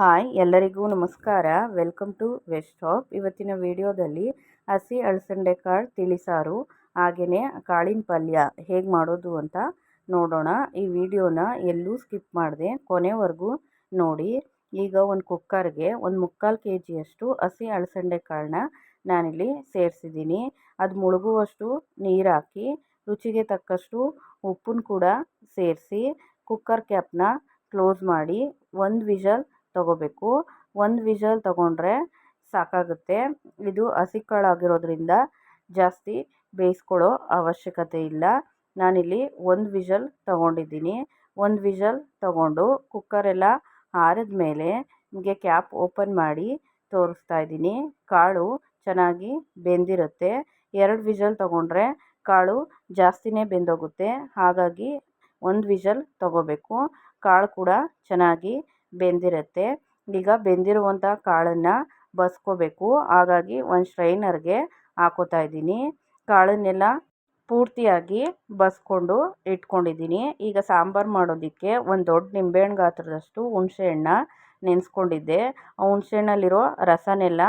Hi, ಎಲ್ಲರಿಗೂ ನಮಸ್ಕಾರ. Welcome to West shop ಇವತ್ತಿನ ವಿಡಿಯೋದಲ್ಲಿ ಹಸಿ ಅಳಸಂಡೆ ಕಾಳು ತಿಳಿಸಾರು ಹಾಗೆಯೇ ಕಾಳಿನ ಪಲ್ಯ ಹೇಗೆ ಮಾಡೋದು ಅಂತ ನೋಡೋಣ. ಈ ವಿಡಿಯೋನ ಎಲ್ಲೂ ಸ್ಕಿಪ್ ಮಾಡಿದೆ, ಕೊನೆವರೆಗೂ ನೋಡಿ. ಈಗ ಒಂದು ಕುಕ್ಕರ್ಗೆ ಒಂದು ಮುಕ್ಕಾಲು ಕೆ ಜಿಯಷ್ಟು ಹಸಿ ಅಳಸಂಡೆ ಕಾಳನ್ನ ನಾನಿಲ್ಲಿ ಸೇರಿಸಿದ್ದೀನಿ. ಅದು ಮುಳುಗುವಷ್ಟು ನೀರು ಹಾಕಿ, ರುಚಿಗೆ ತಕ್ಕಷ್ಟು ಉಪ್ಪನ್ನು ಕೂಡ ಸೇರಿಸಿ, ಕುಕ್ಕರ್ ಕ್ಯಾಪ್ನ ಕ್ಲೋಸ್ ಮಾಡಿ, ಒಂದು ವಿಷಲ್ ತಗೋಬೇಕು. ಒಂದು ವಿಷಲ್ ತಗೊಂಡ್ರೆ ಸಾಕಾಗುತ್ತೆ. ಇದು ಹಸಿ ಕಾಳಾಗಿರೋದ್ರಿಂದ ಜಾಸ್ತಿ ಬೇಯಿಸ್ಕೊಳ್ಳೋ ಅವಶ್ಯಕತೆ ಇಲ್ಲ. ನಾನಿಲ್ಲಿ ಒಂದು ವಿಷಲ್ ತಗೊಂಡಿದ್ದೀನಿ. ಒಂದು ವಿಷಲ್ ತಗೊಂಡು ಕುಕ್ಕರೆಲ್ಲ ಆರಿದ ಮೇಲೆ ನಿಮಗೆ ಕ್ಯಾಪ್ ಓಪನ್ ಮಾಡಿ ತೋರಿಸ್ತಾ ಇದ್ದೀನಿ. ಕಾಳು ಚೆನ್ನಾಗಿ ಬೆಂದಿರುತ್ತೆ. ಎರಡು ವಿಷಲ್ ತೊಗೊಂಡ್ರೆ ಕಾಳು ಜಾಸ್ತಿನೇ ಬೆಂದೋಗುತ್ತೆ. ಹಾಗಾಗಿ ಒಂದು ವಿಷಲ್ ತಗೋಬೇಕು. ಕಾಳು ಕೂಡ ಚೆನ್ನಾಗಿ ಬೆಂದಿರುತ್ತೆ. ಈಗ ಬೆಂದಿರುವಂಥ ಕಾಳನ್ನು ಬಸ್ಕೋಬೇಕು. ಹಾಗಾಗಿ ಒಂದು ಸ್ಟ್ರೈನರ್ಗೆ ಹಾಕೋತಾ ಇದ್ದೀನಿ. ಕಾಳನ್ನೆಲ್ಲ ಪೂರ್ತಿಯಾಗಿ ಬಸ್ಕೊಂಡು ಇಟ್ಕೊಂಡಿದ್ದೀನಿ. ಈಗ ಸಾಂಬಾರು ಮಾಡೋದಕ್ಕೆ ಒಂದು ದೊಡ್ಡ ನಿಂಬೆಹಣ್ಣು ಗಾತ್ರದಷ್ಟು ಹುಣಸೆಹಣ್ಣ ನೆನೆಸ್ಕೊಂಡಿದ್ದೆ. ಆ ಹುಣಸೆಹಣ್ಣಲ್ಲಿರೋ ರಸನೆಲ್ಲ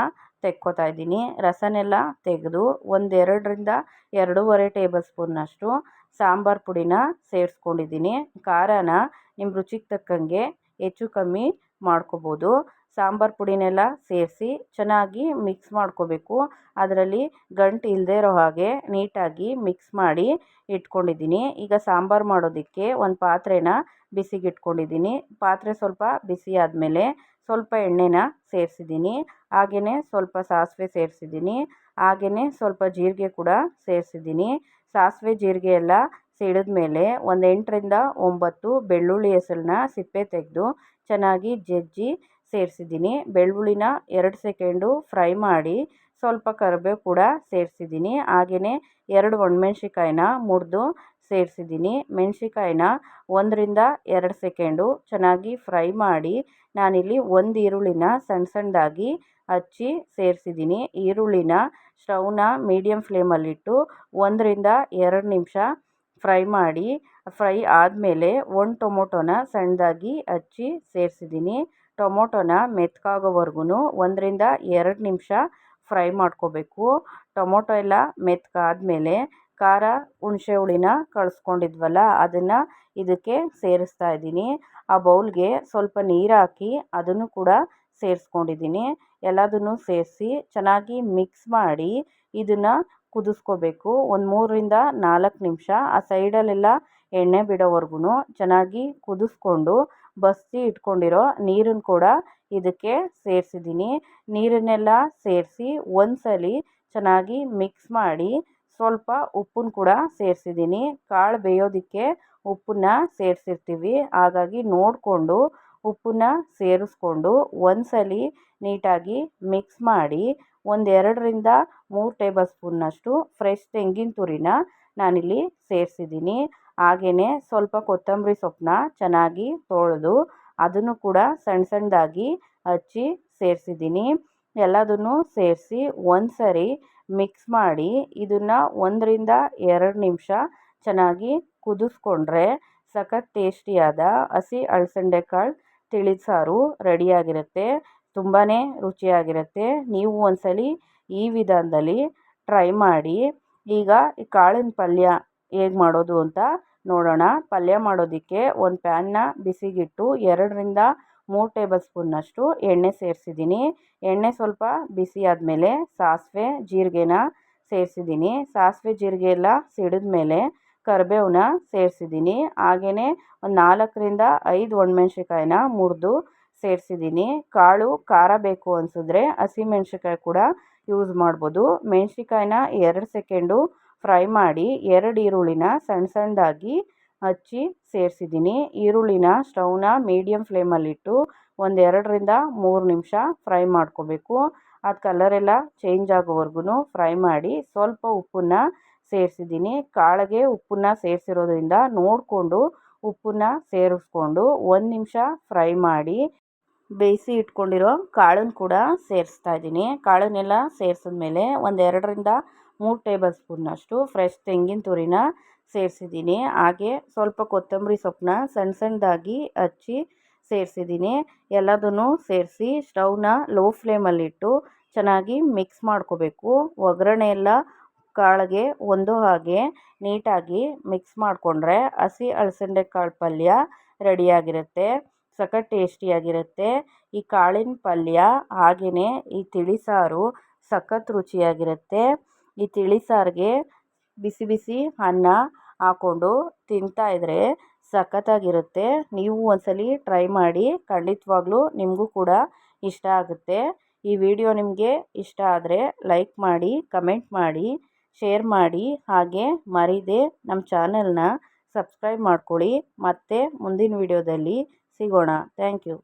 ತೆಕ್ಕೋತಾ ಇದ್ದೀನಿ. ರಸನೆಲ್ಲ ತೆಗೆದು ಒಂದೆರಡರಿಂದ ಎರಡೂವರೆ ಟೇಬಲ್ ಸ್ಪೂನ್ನಷ್ಟು ಸಾಂಬಾರು ಪುಡಿನ ಸೇರಿಸ್ಕೊಂಡಿದ್ದೀನಿ. ಖಾರನ ನಿಮ್ಮ ರುಚಿಗೆ ತಕ್ಕಂಗೆ ಹೆಚ್ಚು ಕಮ್ಮಿ ಮಾಡ್ಕೊಬೋದು. ಸಾಂಬಾರು ಪುಡಿನೆಲ್ಲ ಸೇರಿಸಿ ಚೆನ್ನಾಗಿ ಮಿಕ್ಸ್ ಮಾಡ್ಕೋಬೇಕು. ಅದರಲ್ಲಿ ಗಂಟು ಇಲ್ಲದೇ ಇರೋ ಹಾಗೆ ನೀಟಾಗಿ ಮಿಕ್ಸ್ ಮಾಡಿ ಇಟ್ಕೊಂಡಿದ್ದೀನಿ. ಈಗ ಸಾಂಬಾರು ಮಾಡೋದಕ್ಕೆ ಒಂದು ಪಾತ್ರೆನ ಬಿಸಿಗೆ ಇಟ್ಕೊಂಡಿದ್ದೀನಿ ಪಾತ್ರೆ ಸ್ವಲ್ಪ ಬಿಸಿ ಆದಮೇಲೆ ಸ್ವಲ್ಪ ಎಣ್ಣೆನ ಸೇರಿಸಿದ್ದೀನಿ. ಹಾಗೆಯೇ ಸ್ವಲ್ಪ ಸಾಸಿವೆ ಸೇರಿಸಿದ್ದೀನಿ. ಹಾಗೆಯೇ ಸ್ವಲ್ಪ ಜೀರಿಗೆ ಕೂಡ ಸೇರಿಸಿದ್ದೀನಿ. ಸಾಸಿವೆ, ಜೀರಿಗೆ ಎಲ್ಲ ಸಿಡಿದ್ಮೇಲೆ ಒಂದು ಎಂಟರಿಂದ ಒಂಬತ್ತು ಬೆಳ್ಳುಳ್ಳಿ ಹೆಸರನ್ನ ಸಿಪ್ಪೆ ತೆಗೆದು ಚೆನ್ನಾಗಿ ಜಜ್ಜಿ ಸೇರಿಸಿದ್ದೀನಿ. ಬೆಳ್ಳುಳ್ಳಿನ ಎರಡು ಸೆಕೆಂಡು ಫ್ರೈ ಮಾಡಿ ಸ್ವಲ್ಪ ಕರಿಬೇವು ಕೂಡ ಸೇರಿಸಿದ್ದೀನಿ. ಹಾಗೆಯೇ ಎರಡು ಒಣಮೆಣ್ಸಿಕಾಯಿನ ಮುರಿದು ಸೇರಿಸಿದ್ದೀನಿ. ಮೆಣಸಿಕಾಯಿನ ಒಂದರಿಂದ ಎರಡು ಸೆಕೆಂಡು ಚೆನ್ನಾಗಿ ಫ್ರೈ ಮಾಡಿ ನಾನಿಲ್ಲಿ ಒಂದು ಈರುಳ್ಳಿನ ಸಣ್ಣ ಸಣ್ಣದಾಗಿ ಹಚ್ಚಿ ಸೇರಿಸಿದ್ದೀನಿ. ಈರುಳ್ಳಿನ ಸ್ಟವ್ನ ಮೀಡಿಯಮ್ ಫ್ಲೇಮಲ್ಲಿಟ್ಟು ಒಂದರಿಂದ ಎರಡು ನಿಮಿಷ ಫ್ರೈ ಮಾಡಿ, ಫ್ರೈ ಆದಮೇಲೆ ಒಂದು ಟೊಮೊಟೊನ ಸಣ್ಣದಾಗಿ ಹಚ್ಚಿ ಸೇರಿಸಿದ್ದೀನಿ. ಟೊಮೊಟೊನ ಮೆತ್ತಗಾಗೋವರ್ಗು ಒಂದರಿಂದ ಎರಡು ನಿಮಿಷ ಫ್ರೈ ಮಾಡ್ಕೋಬೇಕು. ಟೊಮೊಟೊ ಎಲ್ಲ ಮೆತ್ತಗಾದ್ಮೇಲೆ ಖಾರ ಹುಣಸೆ ಹುಳಿನ ಕಳಿಸ್ಕೊಂಡಿದ್ವಲ್ಲ, ಅದನ್ನು ಇದಕ್ಕೆ ಸೇರಿಸ್ತಾ ಇದ್ದೀನಿ. ಆ ಬೌಲ್ಗೆ ಸ್ವಲ್ಪ ನೀರು ಹಾಕಿ ಅದನ್ನು ಕೂಡ ಸೇರಿಸ್ಕೊಂಡಿದ್ದೀನಿ. ಎಲ್ಲದನ್ನು ಸೇರಿಸಿ ಚೆನ್ನಾಗಿ ಮಿಕ್ಸ್ ಮಾಡಿ ಇದನ್ನು ಕುದಿಸ್ಕೋಬೇಕು. ಒಂದು ಮೂರರಿಂದ ನಾಲ್ಕು ನಿಮಿಷ. ಆ ಸೈಡಲ್ಲೆಲ್ಲ ಎಣ್ಣೆ ಬಿಡೋವರೆಗೂ ಚೆನ್ನಾಗಿ ಕುದಿಸ್ಕೊಂಡು ಬಸ್ಸಿ ಇಟ್ಕೊಂಡಿರೋ ನೀರನ್ನು ಕೂಡ ಇದಕ್ಕೆ ಸೇರಿಸಿದ್ದೀನಿ. ನೀರನ್ನೆಲ್ಲ ಸೇರಿಸಿ ಒಂದು ಸಲ ಚೆನ್ನಾಗಿ ಮಿಕ್ಸ್ ಮಾಡಿ ಸ್ವಲ್ಪ ಉಪ್ಪನ್ನು ಕೂಡ ಸೇರಿಸಿದ್ದೀನಿ. ಕಾಳು ಬೇಯೋದಕ್ಕೆ ಉಪ್ಪನ್ನ ಸೇರಿಸಿರ್ತೀವಿ. ಹಾಗಾಗಿ ನೋಡಿಕೊಂಡು ಉಪ್ಪನ್ನ ಸೇರಿಸ್ಕೊಂಡು ಒಂದು ಸಲ ನೀಟಾಗಿ ಮಿಕ್ಸ್ ಮಾಡಿ ಒಂದೆರಡರಿಂದ ಮೂರು ಟೇಬಲ್ ಸ್ಪೂನ್ನಷ್ಟು ಫ್ರೆಶ್ ತೆಂಗಿನ ತುರಿನ ನಾನಿಲ್ಲಿ ಸೇರಿಸಿದ್ದೀನಿ. ಹಾಗೆಯೇ ಸ್ವಲ್ಪ ಕೊತ್ತಂಬರಿ ಸೊಪ್ಪನ್ನ ಚೆನ್ನಾಗಿ ತೊಳೆದು ಅದನ್ನು ಕೂಡ ಸಣ್ಣ ಸಣ್ಣದಾಗಿ ಹಚ್ಚಿ ಸೇರಿಸಿದ್ದೀನಿ. ಎಲ್ಲದನ್ನು ಸೇರಿಸಿ ಒಂದು ಸರಿ ಮಿಕ್ಸ್ ಮಾಡಿ ಇದನ್ನು ಒಂದರಿಂದ ಎರಡು ನಿಮಿಷ ಚೆನ್ನಾಗಿ ಕುದಿಸ್ಕೊಂಡ್ರೆ ಸಖತ್ ಟೇಸ್ಟಿಯಾದ ಹಸಿ ಅಲಸಂದೆ ಕಾಳು ತಿಳಿಸಾರು ರೆಡಿಯಾಗಿರುತ್ತೆ. ತುಂಬಾ ರುಚಿಯಾಗಿರುತ್ತೆ. ನೀವು ಒಂದ್ಸಲ ಈ ವಿಧಾನದಲ್ಲಿ ಟ್ರೈ ಮಾಡಿ, ಈಗ ಈ ಕಾಳಿನ ಪಲ್ಯ ಹೇಗೆ ಮಾಡೋದು ಅಂತ ನೋಡೋಣ. ಪಲ್ಯ ಮಾಡೋದಕ್ಕೆ ಒಂದು ಪ್ಯಾನ್ನ ಬಿಸಿಗಿಟ್ಟು ಎರಡರಿಂದ ಮೂರು ಟೇಬಲ್ ಸ್ಪೂನ್ನಷ್ಟು ಎಣ್ಣೆ ಸೇರಿಸಿದ್ದೀನಿ. ಎಣ್ಣೆ ಸ್ವಲ್ಪ ಬಿಸಿ ಆದಮೇಲೆ ಸಾಸಿವೆ, ಜೀರಿಗೆನ ಸೇರಿಸಿದ್ದೀನಿ. ಸಾಸಿವೆ, ಜೀರಿಗೆ ಎಲ್ಲ ಸಿಡಿದ ಮೇಲೆ ಕರಿಬೇವನ್ನ ಸೇರಿಸಿದ್ದೀನಿ. ಹಾಗೆಯೇ ಒಂದು ನಾಲ್ಕರಿಂದ ಐದು ಒಣಮೆಣ್ಸಿಕಾಯಿನ ಮುರಿದು ಸೇರಿಸಿದ್ದೀನಿ. ಕಾಳು, ಖಾರ ಬೇಕು ಅನಿಸಿದ್ರೆ ಹಸಿಮೆಣ್ಸಿಕಾಯಿ ಕೂಡ ಯೂಸ್ ಮಾಡ್ಬೋದು. ಮೆಣ್ಸಿಕಾಯಿನ ಎರಡು ಸೆಕೆಂಡು ಫ್ರೈ ಮಾಡಿ ಎರಡು ಈರುಳ್ಳಿನ ಸಣ್ಣ ಸಣ್ಣದಾಗಿ ಹಚ್ಚಿ ಸೇರಿಸಿದ್ದೀನಿ. ಈರುಳ್ಳಿನ ಸ್ಟವ್ನ ಮೀಡಿಯಮ್ ಫ್ಲೇಮಲ್ಲಿಟ್ಟು ಒಂದೆರಡರಿಂದ ಮೂರು ನಿಮಿಷ ಫ್ರೈ ಮಾಡ್ಕೋಬೇಕು. ಅದು ಕಲರೆಲ್ಲ ಚೇಂಜ್ ಆಗೋವರೆಗೂ ಫ್ರೈ ಮಾಡಿ ಸ್ವಲ್ಪ ಉಪ್ಪನ್ನು ಸೇರಿಸಿದ್ದೀನಿ. ಕಾಳಿಗೆ ಉಪ್ಪನ್ನು ಸೇರಿಸಿರೋದ್ರಿಂದ ನೋಡಿಕೊಂಡು ಉಪ್ಪನ್ನು ಸೇರಿಸ್ಕೊಂಡು ಒಂದು ನಿಮಿಷ ಫ್ರೈ ಮಾಡಿ ಬೇಯಿಸಿ ಇಟ್ಕೊಂಡಿರೋ ಕಾಳನ್ನು ಕೂಡ ಸೇರಿಸ್ತಾ ಇದ್ದೀನಿ. ಕಾಳನ್ನೆಲ್ಲ ಸೇರಿಸಿದ್ಮೇಲೆ ಒಂದು ಎರಡರಿಂದ ಮೂರು ಟೇಬಲ್ ಸ್ಪೂನ್ನಷ್ಟು ಫ್ರೆಶ್ ತೆಂಗಿನ ತುರಿನ ಸೇರಿಸಿದ್ದೀನಿ. ಹಾಗೆ ಸ್ವಲ್ಪ ಕೊತ್ತಂಬರಿ ಸೊಪ್ಪನ್ನ ಸಣ್ಣ ಸಣ್ಣದಾಗಿ ಹಚ್ಚಿ ಸೇರಿಸಿದ್ದೀನಿ. ಎಲ್ಲದನ್ನು ಸೇರಿಸಿ ಸ್ಟವ್ನ ಲೋ ಫ್ಲೇಮಲ್ಲಿಟ್ಟು ಚೆನ್ನಾಗಿ ಮಿಕ್ಸ್ ಮಾಡ್ಕೋಬೇಕು. ಒಗ್ಗರಣೆ ಎಲ್ಲ ಕಾಳಿಗೆ ಒಂದು ಹಾಗೆ ನೀಟಾಗಿ ಮಿಕ್ಸ್ ಮಾಡಿಕೊಂಡ್ರೆ ಹಸಿ ಅಲಸಂದೆ ಕಾಳು ಪಲ್ಯ ರೆಡಿಯಾಗಿರುತ್ತೆ ಸಖತ್ ಟೇಸ್ಟಿಯಾಗಿರುತ್ತೆ. ಈ ಕಾಳಿನ ಪಲ್ಯ ಹಾಗೆಯೇ ಈ ತಿಳಿಸಾರು ಸಖತ್ ರುಚಿಯಾಗಿರುತ್ತೆ. ಈ ತಿಳಿಸಾರಿಗೆ ಬಿಸಿ ಬಿಸಿ ಅನ್ನ ಹಾಕ್ಕೊಂಡು ತಿಂತಾಯಿದ್ರೆ ಸಖತ್ತಾಗಿರುತ್ತೆ. ನೀವು ಒಂದ್ಸಲ ಟ್ರೈ ಮಾಡಿ, ಖಂಡಿತವಾಗ್ಲೂ ನಿಮಗೂ ಕೂಡ ಇಷ್ಟ ಆಗುತ್ತೆ. ಈ ವಿಡಿಯೋ ನಿಮಗೆ ಇಷ್ಟ ಆದರೆ ಲೈಕ್ ಮಾಡಿ, ಕಮೆಂಟ್ ಮಾಡಿ, ಶೇರ್ ಮಾಡಿ, ಹಾಗೆ ಮರೀದೆ ನಮ್ಮ ಚಾನಲ್ನ ಸಬ್ಸ್ಕ್ರೈಬ್ ಮಾಡ್ಕೊಳ್ಳಿ. ಮತ್ತೆ ಮುಂದಿನ ವಿಡಿಯೋದಲ್ಲಿ సిగోడా థ్యాంక్ యూ.